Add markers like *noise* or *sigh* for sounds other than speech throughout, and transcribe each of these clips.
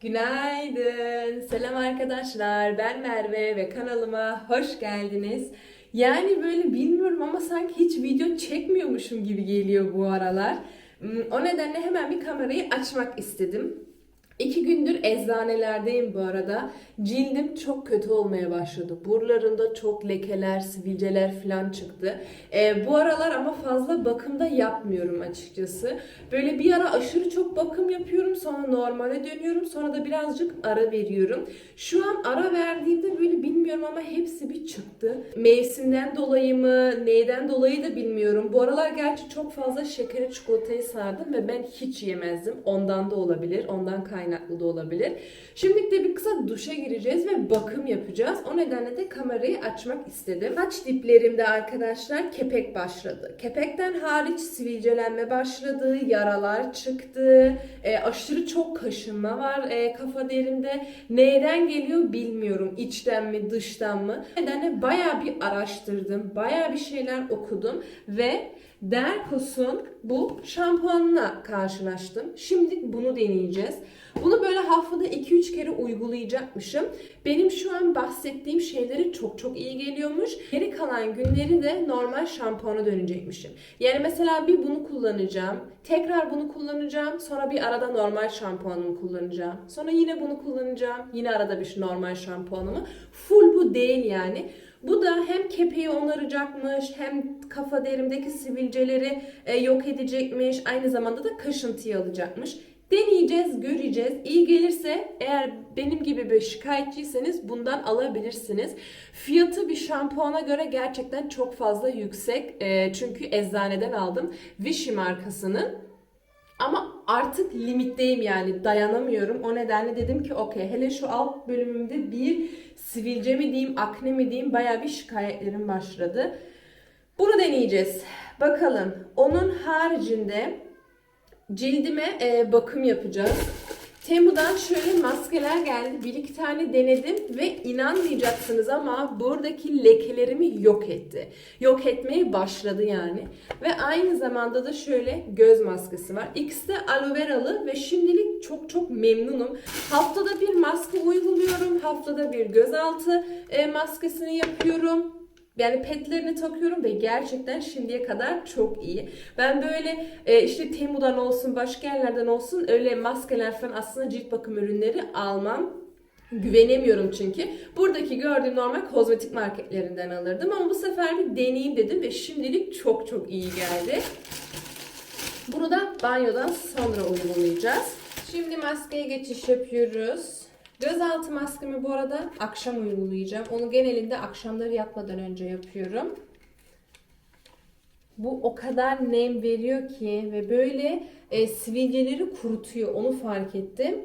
Günaydın. Selam arkadaşlar. Ben Merve ve kanalıma hoş geldiniz. Yani böyle bilmiyorum ama sanki hiç video çekmiyormuşum gibi geliyor bu aralar. Hmm, O nedenle hemen bir kamerayı açmak istedim. İki gündür eczanelerdeyim bu arada. Cildim çok kötü olmaya başladı. Buralarında çok lekeler, sivilceler falan çıktı. Ee, bu aralar ama fazla bakım da yapmıyorum açıkçası. Böyle bir ara aşırı çok bakım yapıyorum. Sonra normale dönüyorum. Sonra da birazcık ara veriyorum. Şu an ara verdiğimde böyle bilmiyorum ama hepsi bir çıktı. Mevsimden dolayı mı, neyden dolayı da bilmiyorum. Bu aralar gerçi çok fazla şekeri çikolatayı sardım ve ben hiç yemezdim. Ondan da olabilir. Ondan kaynaklı da olabilir. Şimdi de bir kısa duşa gireceğiz ve bakım yapacağız. O nedenle de kamerayı açmak istedim. Saç diplerimde arkadaşlar kepek başladı. Kepekten hariç sivilcelenme başladı, yaralar çıktı, e, aşırı çok kaşınma var e, kafa derimde. Neyden geliyor bilmiyorum. İçten mi, dıştan mı? O nedenle bayağı bir araştırdım, bayağı bir şeyler okudum ve Derkos'un bu şampuanına karşılaştım. Şimdi bunu deneyeceğiz. Bunu böyle haftada 2-3 kere uygulayacakmışım. Benim şu an bahsettiğim şeyleri çok çok iyi geliyormuş. Geri kalan günleri de normal şampuana dönecekmişim. Yani mesela bir bunu kullanacağım. Tekrar bunu kullanacağım. Sonra bir arada normal şampuanımı kullanacağım. Sonra yine bunu kullanacağım. Yine arada bir normal şampuanımı. Full bu değil yani. Bu da hem kepeği onaracakmış, hem kafa derimdeki sivilceleri e, yok edecekmiş, aynı zamanda da kaşıntıyı alacakmış. Deneyeceğiz, göreceğiz. İyi gelirse eğer benim gibi bir şikayetçiyseniz bundan alabilirsiniz. Fiyatı bir şampuana göre gerçekten çok fazla yüksek. E, çünkü eczaneden aldım. Vichy markasının. Ama artık limitteyim yani dayanamıyorum. O nedenle dedim ki okey hele şu alt bölümümde bir sivilce mi diyeyim, akne mi diyeyim baya bir şikayetlerim başladı. Bunu deneyeceğiz. Bakalım. Onun haricinde cildime e, bakım yapacağız. Temu'dan şöyle maskeler geldi. Bir iki tane denedim ve inanmayacaksınız ama buradaki lekelerimi yok etti. Yok etmeye başladı yani. Ve aynı zamanda da şöyle göz maskesi var. İkisi de aloe veralı ve şimdilik çok çok memnunum. Haftada bir maske uyguluyorum. Haftada bir gözaltı e, maskesini yapıyorum. Yani petlerini takıyorum ve gerçekten şimdiye kadar çok iyi. Ben böyle e, işte Temu'dan olsun başka yerlerden olsun öyle maskeler falan aslında cilt bakım ürünleri almam. Güvenemiyorum çünkü. Buradaki gördüğüm normal kozmetik marketlerinden alırdım ama bu sefer bir deneyeyim dedim ve şimdilik çok çok iyi geldi. Bunu da banyodan sonra uygulayacağız. Şimdi maskeye geçiş yapıyoruz. Gözaltı maskemi bu arada akşam uygulayacağım. Onu genelinde akşamları yatmadan önce yapıyorum. Bu o kadar nem veriyor ki ve böyle e, sivilceleri kurutuyor. Onu fark ettim.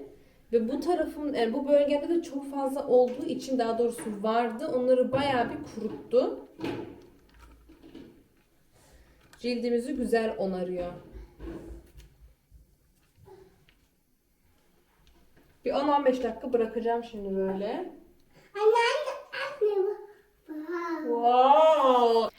Ve bu tarafın, e, bu bölgemde de çok fazla olduğu için daha doğrusu vardı. Onları bayağı bir kuruttu. Cildimizi güzel onarıyor. Bir 10-15 dakika bırakacağım şimdi böyle. Wow.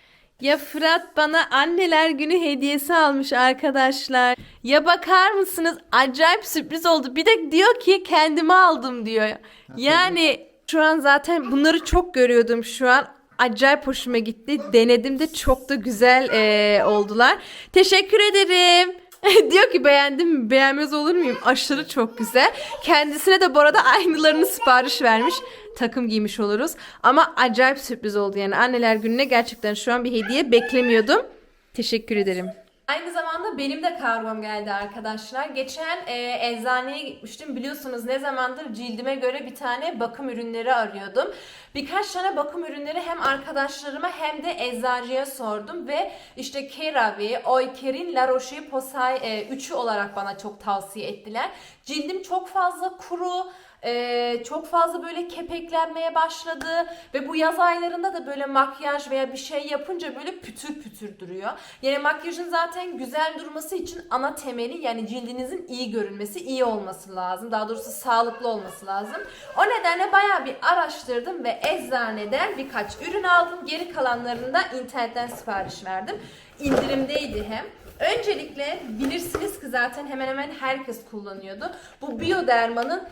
Ya Fırat bana anneler günü hediyesi almış arkadaşlar. Ya bakar mısınız? Acayip sürpriz oldu. Bir de diyor ki kendime aldım diyor. Yani şu an zaten bunları çok görüyordum şu an. Acayip hoşuma gitti. Denedim de çok da güzel eee, oldular. Teşekkür ederim. *laughs* Diyor ki beğendim? Beğenmez olur muyum? Aşırı çok güzel. Kendisine de bu arada aynılarını sipariş vermiş. Takım giymiş oluruz. Ama acayip sürpriz oldu yani. Anneler gününe gerçekten şu an bir hediye beklemiyordum. Teşekkür ederim. Aynı zamanda benim de kargom geldi arkadaşlar. Geçen e, eczaneye gitmiştim. Biliyorsunuz ne zamandır cildime göre bir tane bakım ürünleri arıyordum. Birkaç tane bakım ürünleri hem arkadaşlarıma hem de eczacıya sordum ve işte CeraVe, Oikerin, La Roche-Posay e, üçü olarak bana çok tavsiye ettiler. Cildim çok fazla kuru, ee, çok fazla böyle kepeklenmeye başladı ve bu yaz aylarında da böyle makyaj veya bir şey yapınca böyle pütür pütür duruyor. Yani makyajın zaten güzel durması için ana temeli yani cildinizin iyi görünmesi, iyi olması lazım. Daha doğrusu sağlıklı olması lazım. O nedenle bayağı bir araştırdım ve eczaneden birkaç ürün aldım. Geri kalanlarını da internetten sipariş verdim. İndirimdeydi hem. Öncelikle bilirsiniz ki zaten hemen hemen herkes kullanıyordu. Bu Bioderma'nın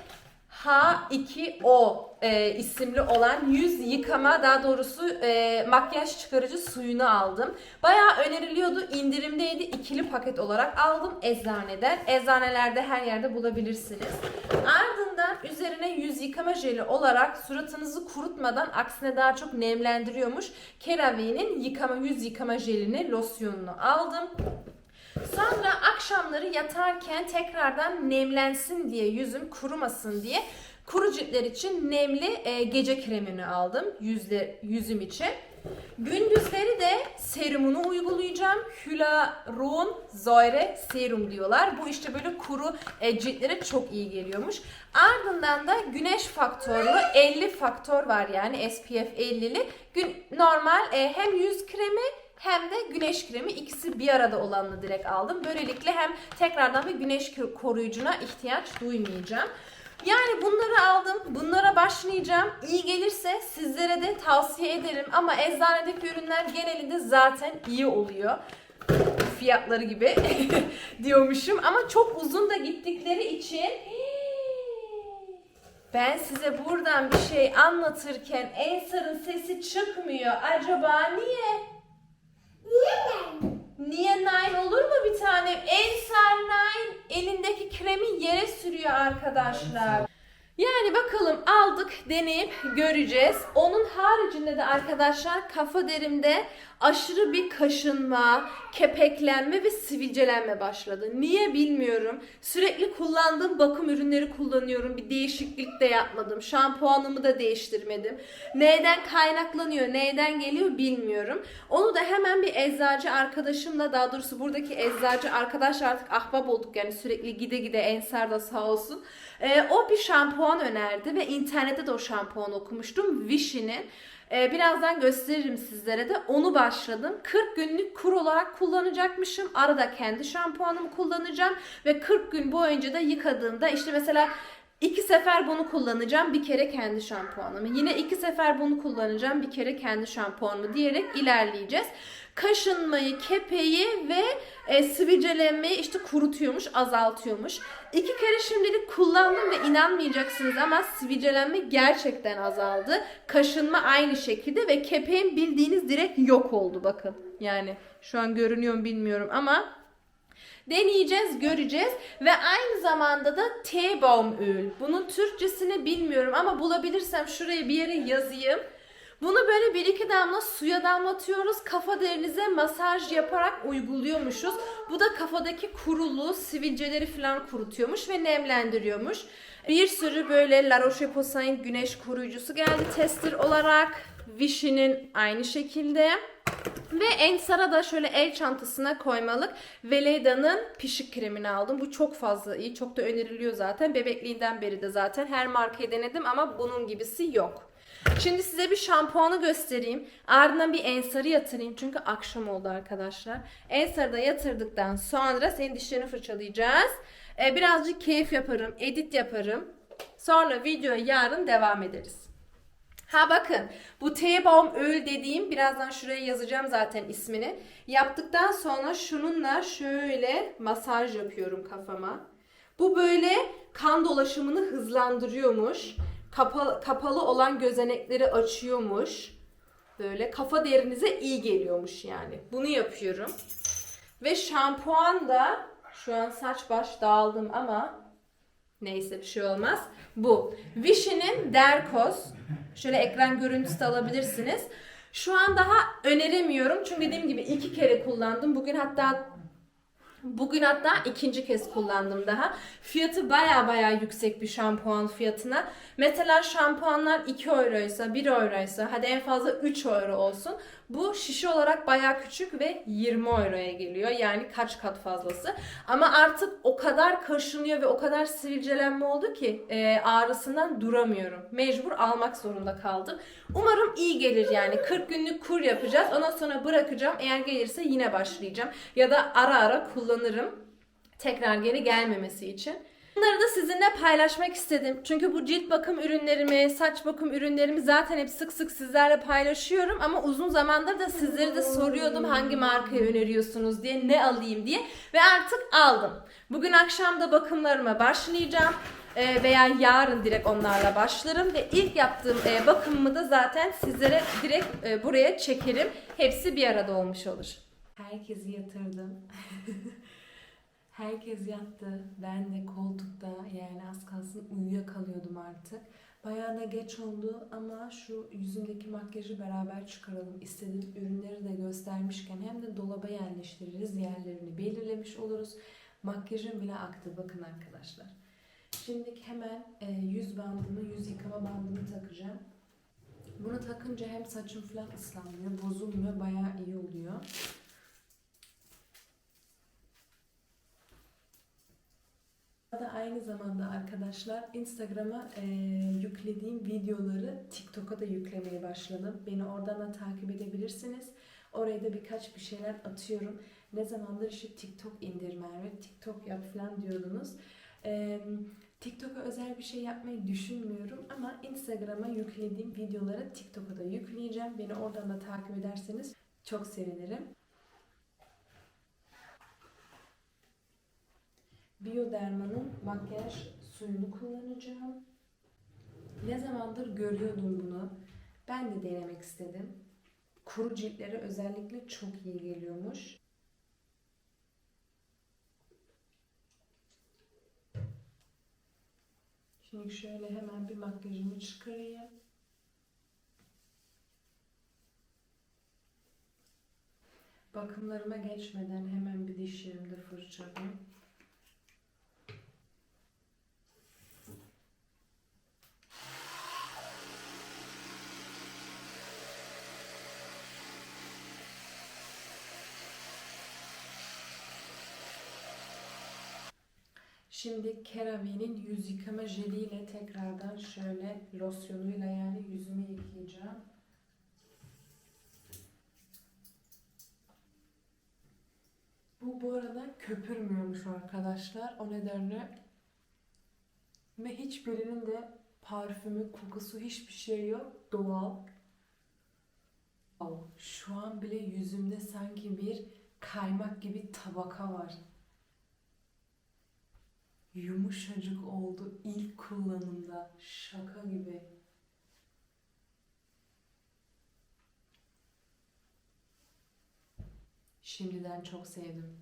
H2O e, isimli olan yüz yıkama daha doğrusu e, makyaj çıkarıcı suyunu aldım. Bayağı öneriliyordu. indirimdeydi. ikili paket olarak aldım eczaneden. Eczanelerde her yerde bulabilirsiniz. Ardından üzerine yüz yıkama jeli olarak suratınızı kurutmadan aksine daha çok nemlendiriyormuş. CeraVe'nin yıkama yüz yıkama jelini, losyonunu aldım. Sonra akşamları yatarken tekrardan nemlensin diye yüzüm kurumasın diye kuru ciltler için nemli e, gece kremini aldım yüzle, yüzüm için. Gündüzleri de serumunu uygulayacağım. Hyaluron Zoyre serum diyorlar. Bu işte böyle kuru e, ciltlere çok iyi geliyormuş. Ardından da güneş faktörlü 50 faktör var yani SPF 50'li. Gün, normal e, hem yüz kremi hem de güneş kremi ikisi bir arada olanını direkt aldım. Böylelikle hem tekrardan bir güneş koruyucuna ihtiyaç duymayacağım. Yani bunları aldım. Bunlara başlayacağım. İyi gelirse sizlere de tavsiye ederim. Ama eczanedeki ürünler genelinde zaten iyi oluyor. Fiyatları gibi *laughs* diyormuşum. Ama çok uzun da gittikleri için ben size buradan bir şey anlatırken Ensar'ın sesi çıkmıyor. Acaba niye? Niye nine olur mu bir tanem? Ensar nine elindeki kremi yere sürüyor arkadaşlar. Yani bakalım aldık deneyip göreceğiz. Onun haricinde de arkadaşlar kafa derimde aşırı bir kaşınma, kepeklenme ve sivilcelenme başladı. Niye bilmiyorum. Sürekli kullandığım bakım ürünleri kullanıyorum. Bir değişiklik de yapmadım. Şampuanımı da değiştirmedim. Neyden kaynaklanıyor, neyden geliyor bilmiyorum. Onu da hemen bir eczacı arkadaşımla daha doğrusu buradaki eczacı arkadaş artık ahbap olduk yani sürekli gide gide Ensar da sağ olsun. Ee, o bir şampuan önerdi ve internette de o şampuanı okumuştum. Vichy'nin. Ee, birazdan gösteririm sizlere de. Onu başladım. 40 günlük kur olarak kullanacakmışım. Arada kendi şampuanımı kullanacağım. Ve 40 gün boyunca da yıkadığımda işte mesela İki sefer bunu kullanacağım, bir kere kendi şampuanımı. Yine iki sefer bunu kullanacağım, bir kere kendi şampuanımı diyerek ilerleyeceğiz. Kaşınmayı, kepeği ve e, sivilcelenmeyi işte kurutuyormuş, azaltıyormuş. İki kere şimdilik kullandım ve inanmayacaksınız ama sivilcelenme gerçekten azaldı. Kaşınma aynı şekilde ve kepeğim bildiğiniz direkt yok oldu bakın. Yani şu an görünüyor mu bilmiyorum ama Deneyeceğiz, göreceğiz ve aynı zamanda da T-Baum öl. Bunun Türkçesini bilmiyorum ama bulabilirsem şuraya bir yere yazayım. Bunu böyle bir iki damla suya damlatıyoruz. Kafa derinize masaj yaparak uyguluyormuşuz. Bu da kafadaki kuruluğu, sivilceleri falan kurutuyormuş ve nemlendiriyormuş. Bir sürü böyle La Roche-Posay'ın güneş koruyucusu geldi tester olarak. Vichy'nin aynı şekilde. Ve Ensar'a da şöyle el çantasına koymalık Veleda'nın pişik kremini aldım. Bu çok fazla iyi. Çok da öneriliyor zaten. Bebekliğinden beri de zaten her markayı denedim ama bunun gibisi yok. Şimdi size bir şampuanı göstereyim. Ardından bir Ensar'ı yatırayım. Çünkü akşam oldu arkadaşlar. Ensar'ı da yatırdıktan sonra senin dişlerini fırçalayacağız. Ee, birazcık keyif yaparım. Edit yaparım. Sonra videoya yarın devam ederiz. Ha bakın bu T-Baum öl dediğim birazdan şuraya yazacağım zaten ismini. Yaptıktan sonra şununla şöyle masaj yapıyorum kafama. Bu böyle kan dolaşımını hızlandırıyormuş. Kapalı, kapalı olan gözenekleri açıyormuş. Böyle kafa derinize iyi geliyormuş yani. Bunu yapıyorum. Ve şampuan da şu an saç baş dağıldım ama neyse bir şey olmaz. Bu. Vichy'nin Derkos. Şöyle ekran görüntüsü de alabilirsiniz. Şu an daha öneremiyorum. Çünkü dediğim gibi iki kere kullandım. Bugün hatta Bugün hatta ikinci kez kullandım daha. Fiyatı baya baya yüksek bir şampuan fiyatına. Mesela şampuanlar 2 euroysa 1 euroysa hadi en fazla 3 euro olsun. Bu şişe olarak baya küçük ve 20 euroya geliyor. Yani kaç kat fazlası. Ama artık o kadar kaşınıyor ve o kadar sivilcelenme oldu ki e, ağrısından duramıyorum. Mecbur almak zorunda kaldım. Umarım iyi gelir yani. 40 günlük kur yapacağız. Ondan sonra bırakacağım. Eğer gelirse yine başlayacağım. Ya da ara ara kullanırım. Tekrar geri gelmemesi için. Bunları da sizinle paylaşmak istedim. Çünkü bu cilt bakım ürünlerimi, saç bakım ürünlerimi zaten hep sık sık sizlerle paylaşıyorum. Ama uzun zamandır da sizlere de soruyordum hangi markayı öneriyorsunuz diye, ne alayım diye. Ve artık aldım. Bugün akşam da bakımlarıma başlayacağım. e, veya yarın direkt onlarla başlarım ve ilk yaptığım e, bakımımı da zaten sizlere direkt e, buraya çekerim. Hepsi bir arada olmuş olur. Herkesi yatırdım. *laughs* Herkes yattı. Ben de koltukta yani az kalsın uyuyakalıyordum artık. Bayağı da geç oldu ama şu yüzümdeki makyajı beraber çıkaralım istedim. Ürünleri de göstermişken hem de dolaba yerleştiririz. Yerlerini belirlemiş oluruz. Makyajım bile aktı bakın arkadaşlar. Şimdi hemen e, yüz bandımı, yüz yıkama bandımı takacağım. Bunu takınca hem saçım falan ıslanmıyor, bozulmuyor, bayağı iyi oluyor. Da aynı zamanda arkadaşlar Instagram'a e, yüklediğim videoları TikTok'a da yüklemeye başladım. Beni oradan da takip edebilirsiniz. Oraya da birkaç bir şeyler atıyorum. Ne zamandır işte TikTok indir Merve, TikTok yap falan diyordunuz. E, TikTok'a özel bir şey yapmayı düşünmüyorum ama Instagram'a yüklediğim videoları TikTok'a da yükleyeceğim. Beni oradan da takip ederseniz çok sevinirim. Bioderma'nın makyaj suyunu kullanacağım. Ne zamandır görüyordum bunu. Ben de denemek istedim. Kuru ciltlere özellikle çok iyi geliyormuş. Şimdi şöyle hemen bir makyajımı çıkarayım. Bakımlarıma geçmeden hemen bir dişlerimde fırçalayayım. Şimdi CeraVe'nin yüz yıkama jeliyle tekrardan şöyle losyonuyla yani yüzümü yıkayacağım. Bu bu arada köpürmüyormuş arkadaşlar. O nedenle ve hiçbirinin de parfümü, kokusu hiçbir şey yok. Doğal. Oh, Şu an bile yüzümde sanki bir kaymak gibi tabaka var yumuşacık oldu ilk kullanımda. Şaka gibi. Şimdiden çok sevdim.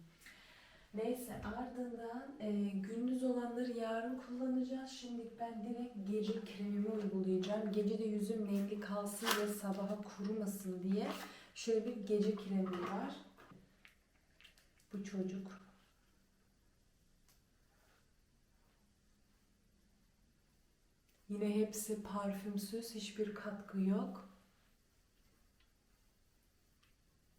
Neyse ardından e, gündüz olanları yarın kullanacağız. Şimdi ben direkt gece kremimi uygulayacağım. Gece de yüzüm nemli kalsın ve sabaha kurumasın diye şöyle bir gece kremim var. Bu çocuk Yine hepsi parfümsüz, hiçbir katkı yok.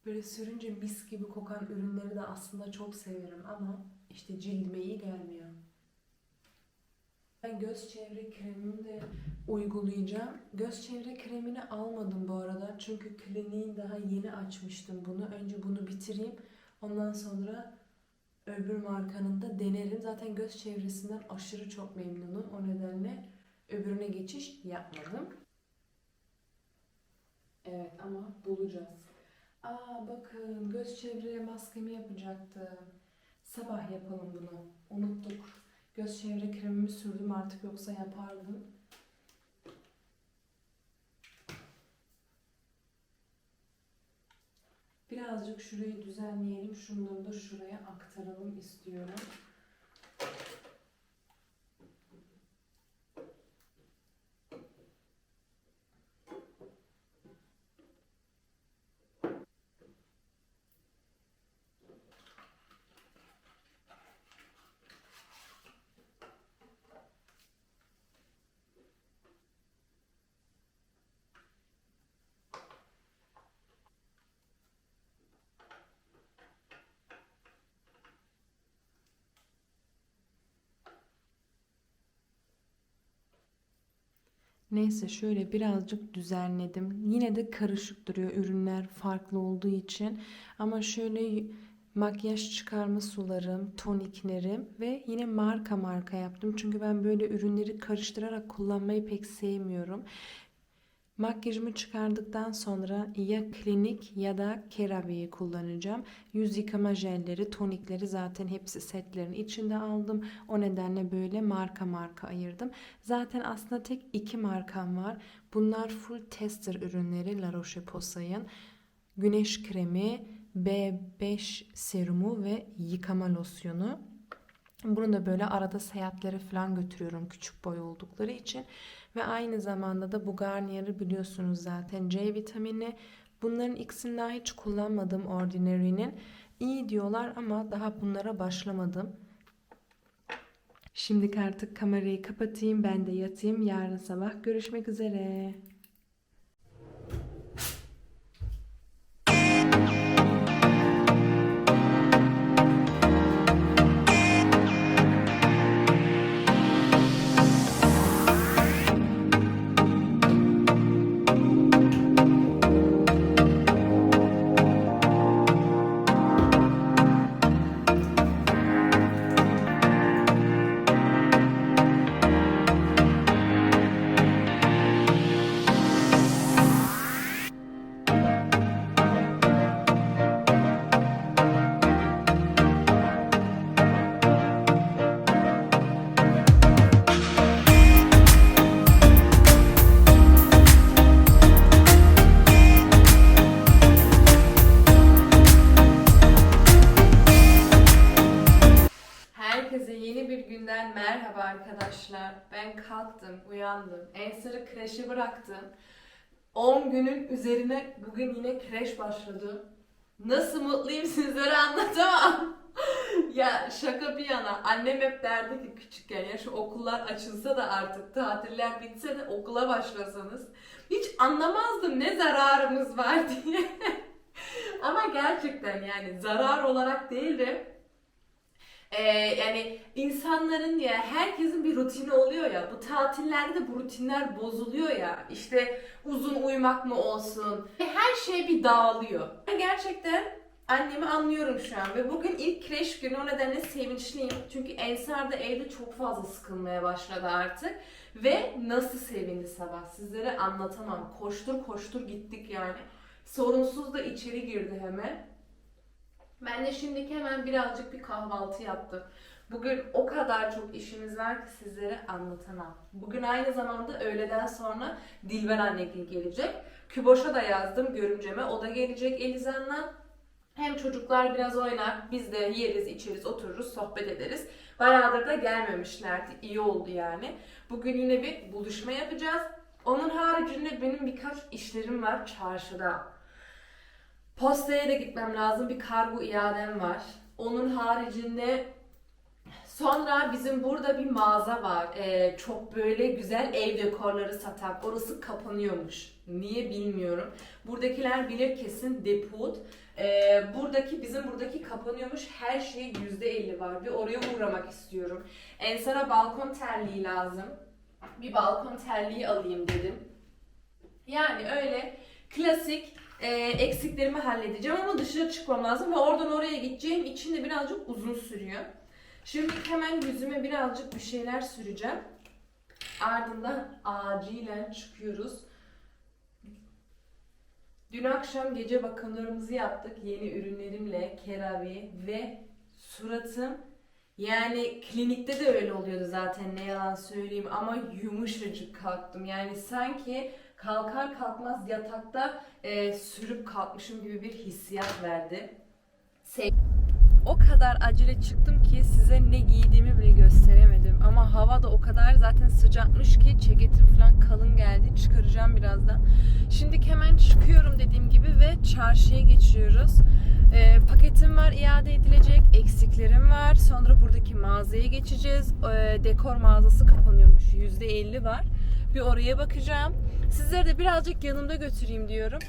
Böyle sürünce mis gibi kokan ürünleri de aslında çok severim ama işte cildime iyi gelmiyor. Ben göz çevre kremimi de uygulayacağım. Göz çevre kremini almadım bu arada. Çünkü kliniğin daha yeni açmıştım bunu. Önce bunu bitireyim. Ondan sonra öbür markanın da denerim. Zaten göz çevresinden aşırı çok memnunum. O nedenle öbürüne geçiş yapmadım. Evet ama bulacağız. Aa bakın göz çevreye maskemi yapacaktım. Sabah yapalım bunu. Unuttuk. Göz çevre kremimi sürdüm artık yoksa yapardım. Birazcık şurayı düzenleyelim. Şunları da şuraya aktaralım istiyorum. Neyse şöyle birazcık düzenledim. Yine de karışık duruyor ürünler farklı olduğu için. Ama şöyle makyaj çıkarma sularım, toniklerim ve yine marka marka yaptım. Çünkü ben böyle ürünleri karıştırarak kullanmayı pek sevmiyorum. Makyajımı çıkardıktan sonra ya klinik ya da keraviyi kullanacağım. Yüz yıkama jelleri, tonikleri zaten hepsi setlerin içinde aldım. O nedenle böyle marka marka ayırdım. Zaten aslında tek iki markam var. Bunlar full tester ürünleri La Roche-Posay'ın. Güneş kremi, B5 serumu ve yıkama losyonu. Bunu da böyle arada seyahatlere falan götürüyorum küçük boy oldukları için. Ve aynı zamanda da bu Garnier'ı biliyorsunuz zaten C vitamini. Bunların ikisini daha hiç kullanmadım Ordinary'nin. İyi diyorlar ama daha bunlara başlamadım. Şimdi artık kamerayı kapatayım, ben de yatayım. Yarın sabah görüşmek üzere. Arkadaşlar. Ben kalktım, uyandım. Ensar'ı kreşe bıraktım. 10 günün üzerine bugün yine kreş başladı. Nasıl mutluyum sizlere anlatamam. *laughs* ya şaka bir yana annem hep derdi ki küçükken ya şu okullar açılsa da artık tatiller bitse de okula başlasanız. Hiç anlamazdım ne zararımız var *laughs* diye. Ama gerçekten yani zarar olarak değil de ee, yani insanların ya herkesin bir rutini oluyor ya bu tatillerde de bu rutinler bozuluyor ya işte uzun uyumak mı olsun? Her şey bir dağılıyor. Ben gerçekten annemi anlıyorum şu an ve bugün ilk kreş günü o nedenle sevinçliyim. Çünkü Ensar da evde çok fazla sıkılmaya başladı artık. Ve nasıl sevindi sabah? Sizlere anlatamam. Koştur koştur gittik yani. Sorunsuz da içeri girdi hemen. Ben de şimdiki hemen birazcık bir kahvaltı yaptım. Bugün o kadar çok işimiz var ki sizlere anlatamam. Bugün aynı zamanda öğleden sonra Dilber annegil gelecek. Küboş'a da yazdım görümceme. O da gelecek Elizan'la. Hem çocuklar biraz oynar, biz de yeriz, içeriz, otururuz, sohbet ederiz. Bayağıdır da gelmemişlerdi, iyi oldu yani. Bugün yine bir buluşma yapacağız. Onun haricinde benim birkaç işlerim var çarşıda. Postaya da gitmem lazım. Bir kargo iadem var. Onun haricinde sonra bizim burada bir mağaza var. Ee, çok böyle güzel ev dekorları satan. Orası kapanıyormuş. Niye bilmiyorum. Buradakiler bilir kesin Deput. Ee, buradaki bizim buradaki kapanıyormuş. Her şey %50 var. Bir oraya uğramak istiyorum. Ensara balkon terliği lazım. Bir balkon terliği alayım dedim. Yani öyle klasik e, eksiklerimi halledeceğim ama dışarı çıkmam lazım ve oradan oraya gideceğim için de birazcık uzun sürüyor. Şimdi hemen yüzüme birazcık bir şeyler süreceğim. Ardından acilen çıkıyoruz. Dün akşam gece bakımlarımızı yaptık yeni ürünlerimle keravi ve suratım yani klinikte de öyle oluyordu zaten ne yalan söyleyeyim ama yumuşacık kalktım. Yani sanki kalkar kalkmaz yatakta e, sürüp kalkmışım gibi bir hissiyat verdi. Sev o kadar acele çıktım ki size ne giydiğimi bile gösteremedim. Ama hava da o kadar zaten sıcakmış ki ceketim falan kalın geldi. Çıkaracağım birazdan. Şimdi hemen çıkıyorum dediğim gibi ve çarşıya geçiyoruz. E, paketim var iade edilecek. Eksiklerim var. Sonra buradaki mağazaya geçeceğiz. E, dekor mağazası kapanıyormuş. %50 var. Bir oraya bakacağım. Sizleri de birazcık yanımda götüreyim diyorum.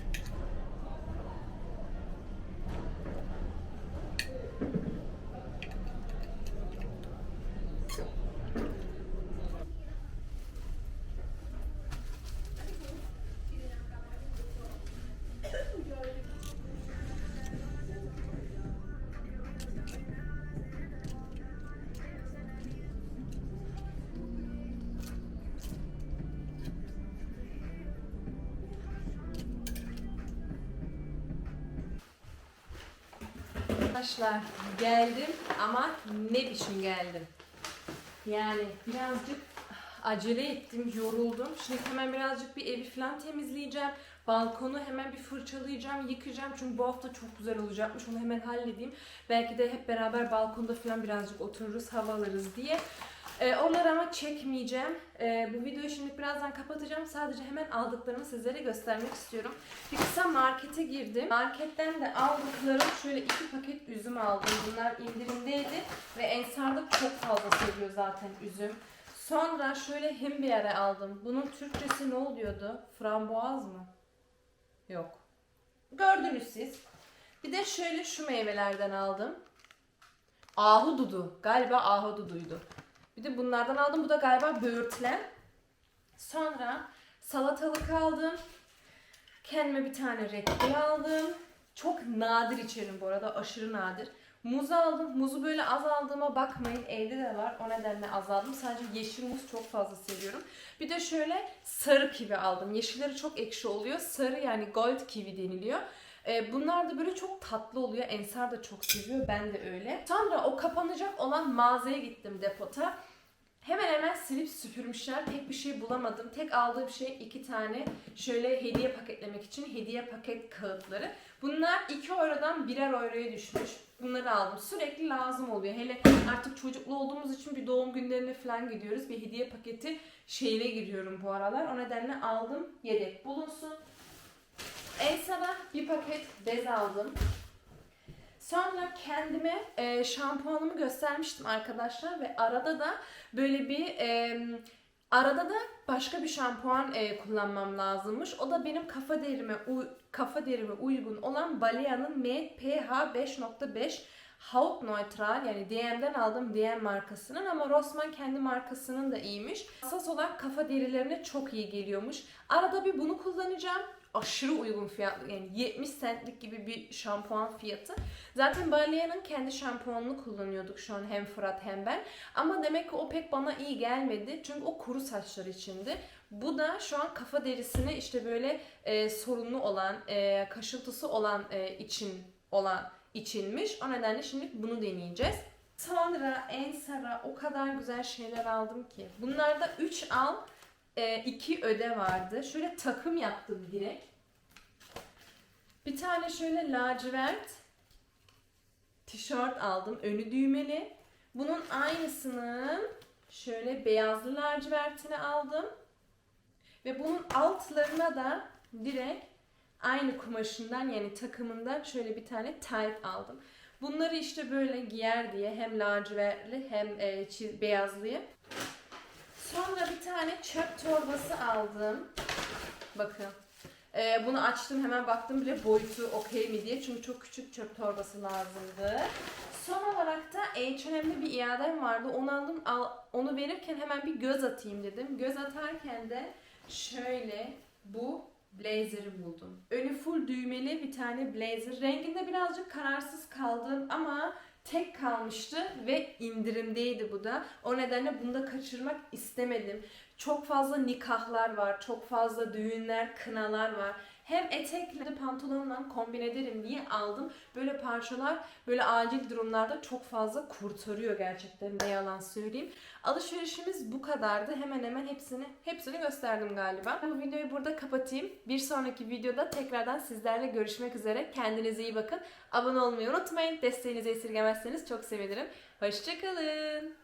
Arkadaşlar geldim ama ne biçim geldim. Yani birazcık acele ettim, yoruldum. Şimdi hemen birazcık bir evi falan temizleyeceğim. Balkonu hemen bir fırçalayacağım, yıkayacağım. Çünkü bu hafta çok güzel olacakmış. Onu hemen halledeyim. Belki de hep beraber balkonda falan birazcık otururuz, hava alırız diye. Ee, onları ama çekmeyeceğim. Ee, bu videoyu şimdi birazdan kapatacağım. Sadece hemen aldıklarımı sizlere göstermek istiyorum. Bir kısa markete girdim. Marketten de aldıklarım şöyle iki paket üzüm aldım. Bunlar indirimdeydi ve Ensar'da çok fazla seviyor zaten üzüm. Sonra şöyle himbiyere aldım. Bunun Türkçesi ne oluyordu? Framboaz mı? Yok. Gördünüz siz. Bir de şöyle şu meyvelerden aldım. Ahududu. Galiba ahududuydu. Bir de bunlardan aldım. Bu da galiba böğürtlen. Sonra salatalık aldım. Kendime bir tane renkli aldım. Çok nadir içerim bu arada. Aşırı nadir. Muz aldım. Muzu böyle az aldığıma bakmayın. Evde de var. O nedenle az aldım. Sadece yeşil muz çok fazla seviyorum. Bir de şöyle sarı kivi aldım. Yeşilleri çok ekşi oluyor. Sarı yani gold kivi deniliyor. Ee, bunlar da böyle çok tatlı oluyor. Ensar da çok seviyor. Ben de öyle. Sonra o kapanacak olan mağazaya gittim depota. Hemen hemen silip süpürmüşler. Pek bir şey bulamadım. Tek aldığım şey iki tane şöyle hediye paketlemek için hediye paket kağıtları. Bunlar 2 eurodan birer euroya düşmüş. Bunları aldım. Sürekli lazım oluyor. Hele artık çocuklu olduğumuz için bir doğum günlerine falan gidiyoruz. Bir hediye paketi şeyine giriyorum bu aralar. O nedenle aldım. Yedek bulunsun. Elsa'da bir paket bez aldım. Sonra kendime e, şampuanımı göstermiştim arkadaşlar ve arada da böyle bir e, arada da başka bir şampuan e, kullanmam lazımmış. O da benim kafa derime uy- kafa derime uygun olan Balea'nın M pH 5.5 Haut neutral yani DM'den aldım DM markasının ama Rossmann kendi markasının da iyiymiş. Hassas olan kafa derilerine çok iyi geliyormuş. Arada bir bunu kullanacağım. Aşırı uygun fiyatlı yani 70 centlik gibi bir şampuan fiyatı. Zaten Balea'nın kendi şampuanını kullanıyorduk şu an hem Fırat hem ben. Ama demek ki o pek bana iyi gelmedi. Çünkü o kuru saçlar içindi. Bu da şu an kafa derisine işte böyle e, sorunlu olan, e, kaşıntısı olan e, için olan içinmiş. O nedenle şimdi bunu deneyeceğiz. Sonra Ensar'a o kadar güzel şeyler aldım ki. Bunlarda 3 al, 2 öde vardı. Şöyle takım yaptım direkt. Bir tane şöyle lacivert tişört aldım. Önü düğmeli. Bunun aynısının şöyle beyazlı lacivertini aldım. Ve bunun altlarına da direkt aynı kumaşından yani takımından şöyle bir tane tight aldım. Bunları işte böyle giyer diye hem lacivertli hem e, çiz- beyazlıyı. Sonra bir tane çöp torbası aldım. Bakın. Ee, bunu açtım hemen baktım bile boyutu okey mi diye. Çünkü çok küçük çöp torbası lazımdı. Son olarak da H&M'de bir iadem vardı. Onu aldım. Al, onu verirken hemen bir göz atayım dedim. Göz atarken de şöyle bu blazer'ı buldum. Önü full düğmeli bir tane blazer. Renginde birazcık kararsız kaldım ama tek kalmıştı ve indirimdeydi bu da. O nedenle bunu da kaçırmak istemedim. Çok fazla nikahlar var, çok fazla düğünler, kınalar var. Hem etekle pantolonla kombin ederim diye aldım. Böyle parçalar böyle acil durumlarda çok fazla kurtarıyor gerçekten ne yalan söyleyeyim. Alışverişimiz bu kadardı. Hemen hemen hepsini hepsini gösterdim galiba. Bu videoyu burada kapatayım. Bir sonraki videoda tekrardan sizlerle görüşmek üzere. Kendinize iyi bakın. Abone olmayı unutmayın. Desteğinizi esirgemezseniz çok sevinirim. Hoşçakalın.